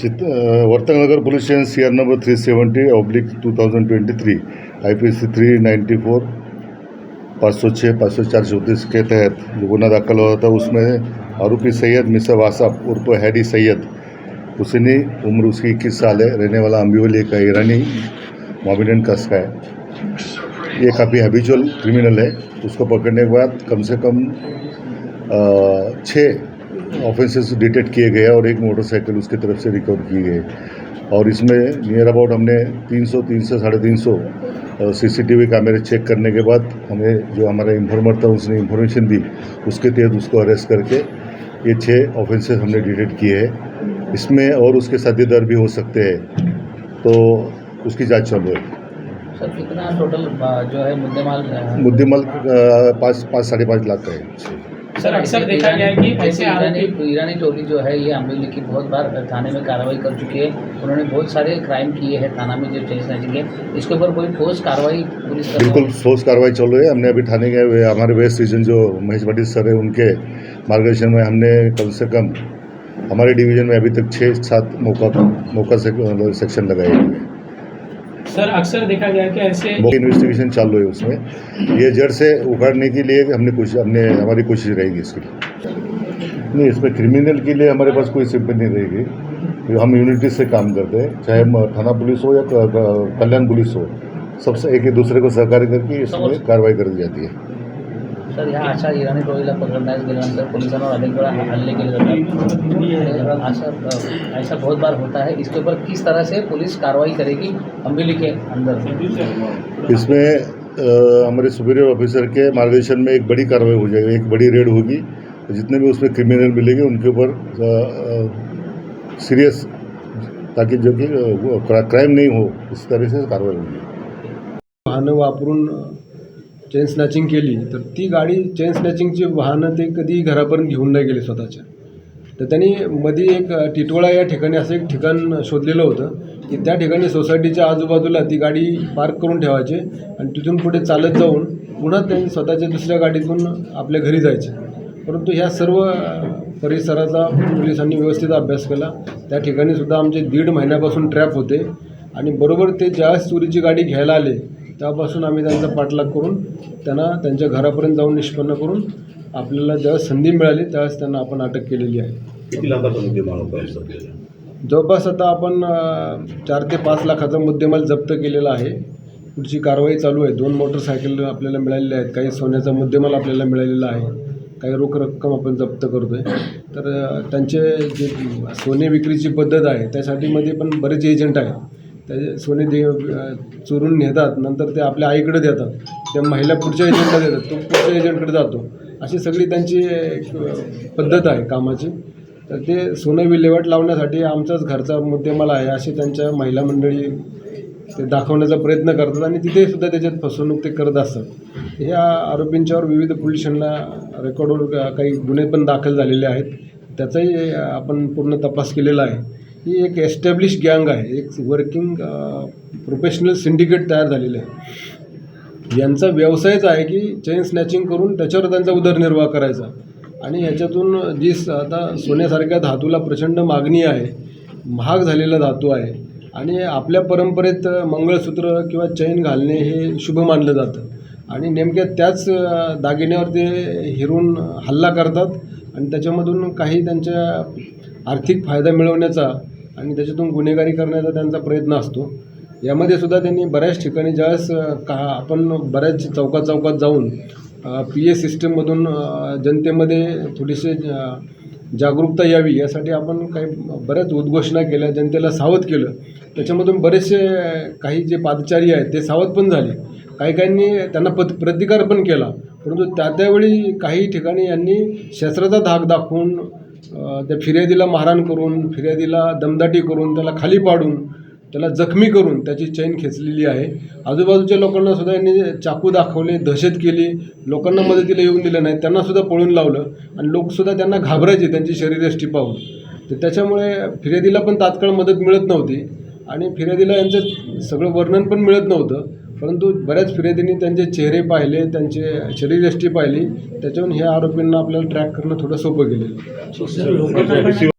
चित Vartaknagar police station C R number three seventy oblique two thousand twenty three I P C three ninety four पाँच सौ छः पाँच सौ चार सौ चौंतीस के तहत जो गुना दाखिल हुआ था, उसमें आरोपी सैयद मिसर वासाब उर्फ़ हैडी सैयद हुसैनी उम्र उसकी इक्कीस साल है, रहने वाला अम्बिवली का ईरानी मोमिनन कस का है। ये काफ़ी हैबिचुअल क्रिमिनल है, उसको पकड़ने के बाद कम से कम छः ऑफेंसेस डिटेक्ट किए गए और एक मोटरसाइकिल उसकी तरफ़ से रिकवर किए गए। और इसमें नियर अबाउट हमने 300 तीन सौ साढ़े तीन सौ सी कैमरे चेक करने के बाद हमें जो हमारा इन्फॉर्मर था उसने इन्फॉर्मेशन दी उसके तहत उसको अरेस्ट करके ये छः ऑफेंसेस हमने डिटेक्ट किए हैं। इसमें और उसके साथीदार भी हो सकते हैं। तो उसकी जाँच चालू है। सर कितना टोटल जो है मुद्देमाल मुद्देमल पाँच पाँच साढ़े पाँच लाख का है। सर अक्सर देखा गया है कि ऐसे ईरानी आरोपी ईरानी टोली जो है ये अम्बिवली की बहुत बार थाने में कार्रवाई कर चुकी है। उन्होंने बहुत सारे क्राइम किए हैं थाना में जो चेंज है। इसके ऊपर कोई ठोस कार्रवाई पुलिस बिल्कुल ठोस कार्रवाई चल रही है। हमने अभी थाने गए हुए हमारे वेस्ट रीजन जो महेश पाटिल सर है उनके मार्गदर्शन में हमने कम से कम हमारे डिवीज़न में अभी तक छः सात मौका मौका से सेक्शन लगाए हुए हैं। सर अक्सर देखा गया कि ऐसे इन्वेस्टिगेशन चालू है उसमें। ये जड़ से उखाड़ने के लिए हमने कुछ हमने हमारी कोशिश रहेगी इसके लिए। नहीं इसमें क्रिमिनल के लिए हमारे पास कोई सिंपल नहीं रहेगी। हम यूनिटी से काम करते हैं चाहे थाना पुलिस हो या कल्याण पुलिस हो। सबसे एक दूसरे को सहकार्य करके इसमें कार्रवाई कर दी जाती है। सर ह्या अशा इराणी टोळीला पकडण्यास गेल्यानंतर पोलिसांवर अनेक वेळा हल्ले केले जातात अशा ऐसा बहुत बार होता है। इसके ऊपर किस तरह से पुलिस कार्रवाई करेगी अम्बिवली के अंदर। इसमें हमारे सुपीरियर ऑफिसर के मार्गदर्शन में एक बड़ी कार्रवाई हो जाएगी एक बड़ी रेड होगी। जितने भी उसमें क्रिमिनल मिलेंगे उनके ऊपर सीरियस ताकि जो कि क्राइम नहीं हो इस तरह से कार्रवाई होगी। वाहनं वापरून चेन स्नॅचिंग केली तर ती गाडी चेन स्नॅचिंगची वाहनं ते कधी घरापर्यंत घेऊन नाही गेले स्वतःच्या. तर त्यांनी मध्ये एक टिटवळा या ठिकाणी असं एक ठिकाण शोधलेलं होतं की त्या ठिकाणी सोसायटीच्या आजूबाजूला ती गाडी पार्क करून ठेवायचे आणि तिथून पुढे चालत जाऊन पुन्हा त्यांनी स्वतःच्या दुसऱ्या गाडीतून आपल्या घरी जायचे. परंतु ह्या सर्व परिसराचा पोलिसांनी व्यवस्थित अभ्यास केला. त्या ठिकाणी सुद्धा आमचे दीड महिन्यापासून ट्रॅप होते आणि बरोबर ते ज्यावेळेस चोरीची गाडी घ्यायला आले तेव्हापासून आम्ही त्यांचा पाठलाग करून त्यांना त्यांच्या घरापर्यंत जाऊन निष्पन्न करून आपल्याला ज्यावेळेस संधी मिळाली त्यावेळेस त्यांना आपण अटक केलेली आहे. किती लाखाचा मुद्देमाल होता सध्याचा? जवळपास आता आपण अ, चार ते पाच लाखाचा मुद्देमाल जप्त केलेला आहे. पुढची कारवाई चालू आहे. दोन मोटरसायकल आपल्याला मिळालेल्या आहेत. काही सोन्याचा मुद्देमाल आपल्याला मिळालेला आहे. काही रोख रक्कम आपण जप्त करतो आहे तर अ, त्यांचे जे सोने विक्रीची पद्धत आहे त्यासाठी मध्ये पण बरेच एजंट आहेत. त्याचे सोने दे चोरून नेतात नंतर ते आपल्या आईकडे देतात. त्या महिला पुढच्या एजंटला देतात तो पुढच्या एजंटकडे जातो. अशी सगळी त्यांची एक पद्धत आहे कामाची. तर ते सोनं विल्हेवाट लावण्यासाठी आमचाच घरचा मुद्देमाल आहे असे त्यांच्या महिला मंडळी ते दाखवण्याचा प्रयत्न करतात आणि तिथे सुद्धा त्याच्यात फसवणूक ते करत असतात. ह्या आरोपींच्यावर विविध पोलिसांना रेकॉर्डवर काही गुन्हे पण दाखल झालेले आहेत. त्याचाही आपण पूर्ण तपास केलेला आहे. ही एक एस्टॅब्लिश गँग आहे. एक वर्किंग प्रोफेशनल सिंडिकेट तयार झालेलं आहे. यांचा व्यवसायच आहे की चेन स्नॅचिंग करून त्याच्यावर त्यांचा उदरनिर्वाह करायचा. आणि याच्यातून जी स- आता सोन्यासारख्या धातूला प्रचंड मागणी आहे महाग झालेला धातू आहे आणि आपल्या परंपरेत मंगळसूत्र किंवा चैन घालणे हे शुभ मानलं जातं. आणि नेमक्या त्याच uh, दागिन्यावर ते हिरून हल्ला करतात आणि त्याच्यामधून काही त्यांच्या आर्थिक फायदा मिळवण्याचा आणि त्याच्यातून गुन्हेगारी करण्याचा त्यांचा प्रयत्न असतो. यामध्ये सुद्धा त्यांनी बऱ्याच ठिकाणी ज्यावेळेस का आपण बऱ्याच चौकात चौकात जाऊन पी ए सिस्टममधून जनतेमध्ये थोडीशी जागरूकता यावी यासाठी आपण काही बऱ्याच उद्घोषणा केल्या जनतेला सावध केलं. त्याच्यामधून बरेचसे काही जे पादचारी आहेत ते सावध पण झाले. काही काहींनी त्यांना पत प्रतिकार पण केला. परंतु त्या त्यावेळी काही ठिकाणी यांनी शस्त्राचा धाक दाखवून त्या फिर्यादीला मारहाण करून फिर्यादीला दमदाटी करून त्याला खाली पाडून त्याला जखमी करून त्याची चैन खेचलेली आहे. आजूबाजूच्या लोकांना सुद्धा यांनी चाकू दाखवले दहशत केली. लोकांना मदतीला येऊन दिलं नाही. त्यांना सुद्धा पळून लावलं आणि लोकसुद्धा त्यांना घाबरायचे त्यांची शरीरयष्टी पाहून तर त्याच्यामुळे फिर्यादीला पण तात्काळ मदत मिळत नव्हती आणि फिर्यादीला यांचं सगळं वर्णन पण मिळत नव्हतं. परंतु बऱ्याच फिर्यादींनी त्यांचे चेहरे पाहिले त्यांचे शरीरयष्टी पाहिली. त्याच्यावरून ह्या आरोपींना आपल्याला ट्रॅक करणं थोडं सोपं गेलेलं.